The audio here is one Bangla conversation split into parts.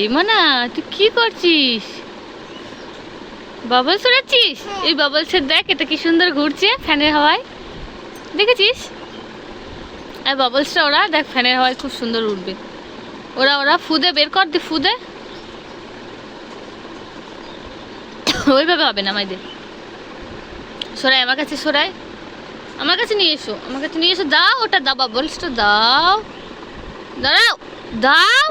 এই মানা তুই কি করছিস? বাবলস উড়াচ্ছিস? এই বাবলসের দেখ এটা কি সুন্দর ঘুরছে ফ্যানের হাওয়ায়। দেখেছিস? আর বাবলসটা ওরা দেখ ফ্যানের হাওয়ায় খুব সুন্দর উঠবে ওরা ওরা ফুদে বের কর দি ফুদে ওইভাবে হবে না মাইদের সরাই আমার কাছে সরাই। আমার কাছে নিয়ে এসো আমার কাছে নিয়ে এসো। দাও ওটা দাও বাবলসটা দাও। দাঁড়াও দাও।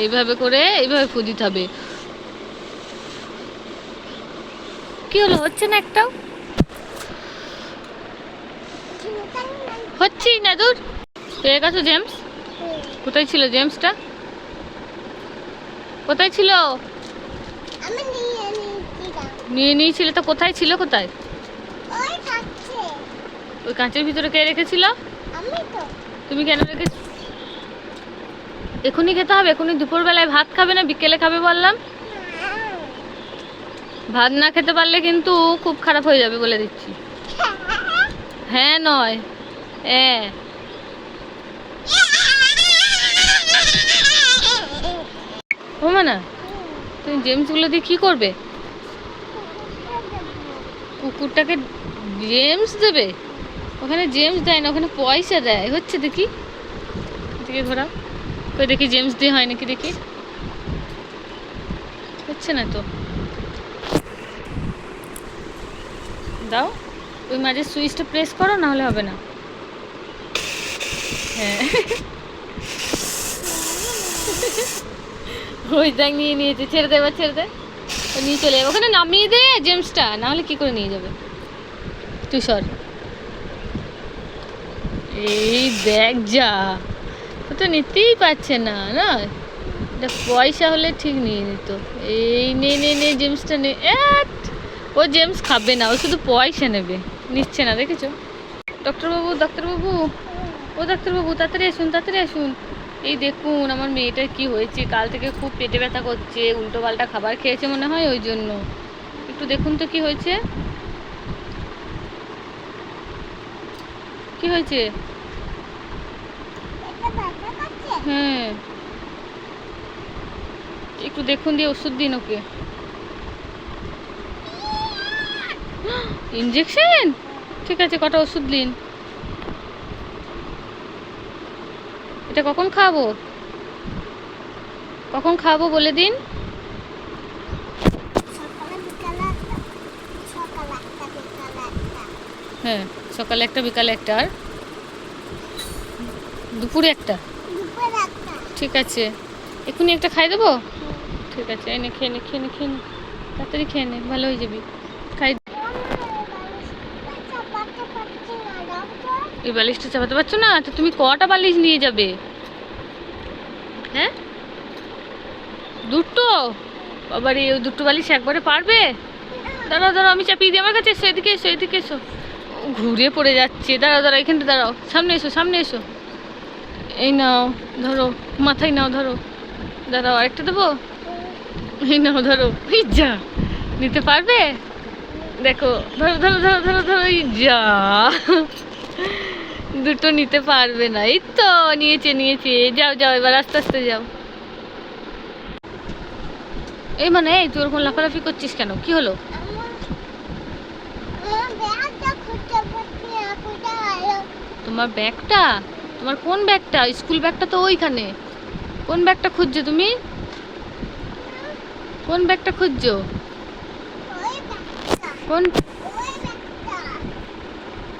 এইভাবে করে এইভাবে ফুদিতে হবে। কি হলো হচ্ছে না একটাও? হচ্ছেই না দূর। পেয়ে গেছো জেমস? কোথায় ছিল জেমসটা? কোথায় ছিল? আমি নিয়ে নিয়েছিল তো কোথায় ছিল কোথায়? ওই কাঁচের ভিতরে কে রেখেছিল? আমি তো। তুমি কেন রেখে এখনই খেতে হবে, এখনই দুপুরবেলায় ভাত খাবে না, বিকেলে খাবে বললাম। ভাত না খেতে পারলে কিন্তু খুব খারাপ হয়ে যাবে বলে দিচ্ছি। হ্যাঁ নয় হ্যাঁ। ও না তুমি জেমসগুলো দিয়ে কী করবে? কুকুরটাকে জেমস দেবে? ওখানে জেমস দেয় না, ওখানে পয়সা দেয়, হচ্ছে দেখি। এদিকে ঘোরা কই দেখি জেমস দিয়ে হয় নাকি দেখি? হচ্ছে না তো। দাও, ওই মাঝে সুইচটা প্রেস করো না হলে হবে না। হ্যাঁ। ওই দেখ, নিয়ে নিয়েছে, ছেড়ে দে এবার, ছেড়ে দে। নিয়ে চলে যাবে। ওখানে নামিয়ে দে জেমসটা না হলে কি করে নিয়ে যাবে? তুই সর। এই দেখ যা। ও তো নিতেই পারছে না না? এটা পয়সা হলে ঠিক নিয়ে নিত। এই নে নে নে জেমসটা নে! ও জেমস খাবে না, ও শুধু পয়সা নেবে। নিচ্ছে না, দেখেছ? ডক্টরবাবু ডাক্তারবাবু। ও ডাক্তারবাবু, তাড়াতাড়ি আসুন তাড়াতাড়ি আসুন। এই দেখুন, আমার মেয়েটার কি হয়েছে, কাল থেকে খুব পেটে ব্যথা করছে, উল্টো পাল্টা খাবার খেয়েছে মনে হয় ওই জন্য। একটু দেখুন তো কি হয়েছে। কি হয়েছে? হ্যাঁ একটু দেখুন দিয়ে ওষুধ দিন ওকে। ইঞ্জেকশন ঠিক আছে, কটা ওষুধ দিন। এটা কখন খাব? কখন খাব বলে দিন। হ্যাঁ সকালে একটা, বিকালে একটা, আর দুপুরে একটা। ঠিক আছে। এক্ষুনি একটা খাই দেবো? ঠিক আছে, এনে খেয়ে নে খেয়ে নে খেয়ে নে। তাড়াতাড়ি খেয়ে নে, ভালো হয়ে যাবি। খাই এই বালিশটা চাপাতে পারছ না? তো তুমি কটা বালিশ নিয়ে যাবে? হ্যাঁ? দুটো? বাবার এই দুটো বালিশ একবারে পারবে? দাঁড়াও দাঁড়াও, আমি চাপিয়ে দিই। আমার কাছে এসো, এদিকে এসো এদিকে এসো। ঘুরে পড়ে যাচ্ছে। দাঁড়াও দাঁড়াও, এখানটা দাঁড়াও। সামনে এসো সামনে এসো। এই নাও ধরো মাথায় নাও ধরো। দাঁড়াও আরেকটা দেবো? এই নাও ধরো। যা নিতে পারবে? দেখো ধরো ধরো ধরো ধরো ধরো যা। দুটো নিতে পারবে না। এই তো নিয়েছে নিয়েছে। যাও যাও এবার আস্তে আস্তে যাও। এই মানে এই তুই ওরকম লাফালাফি করছিস কেন? কি হলো? তোমার ব্যাগটা? তোমার কোন ব্যাগটা? স্কুল ব্যাগটা তো ওইখানে। কোন ব্যাগটা খুঁজছো তুমি? কোন ব্যাগটা খুঁজছো? কোন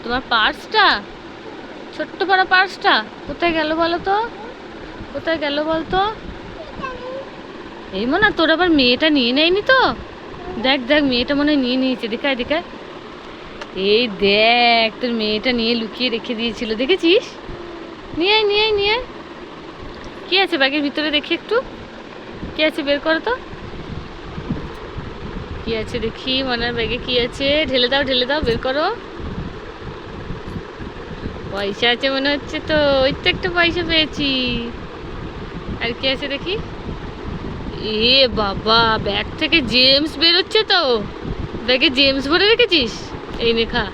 তোমার পার্সটা? ছোট্ট পাড়া পার্সটা? কোথায় গেল বলো তো? কোথায় গেল বলতো এই মনে, তোর আবার মেয়েটা নিয়ে নেয়নি তো? দেখ দেখ, মেয়েটা মনে নিয়ে নিয়েছে। দেখায় দেখায়। এই দেখ, তোর মেয়েটা নিয়ে লুকিয়ে রেখে দিয়েছিল। দেখেছিস? নিয়ে নিয়ে নিয়ে। কি আছে ব্যাগের ভিতরে দেখি একটু? কি আছে বের করো তো। কি আছে দেখি, মনার ব্যাগে কি আছে? ঢেলে দাও ঢেলে দাও, বের করো। পয়সা আছে মনে হচ্ছে তো, ওই তো একটা পয়সা পেয়েছি। আর কি আছে দেখি? এ বাবা, ব্যাগ থেকে জেমস বেরোচ্ছে তো। ব্যাগে জেমস ভরে রেখেছিস? এই নে খা।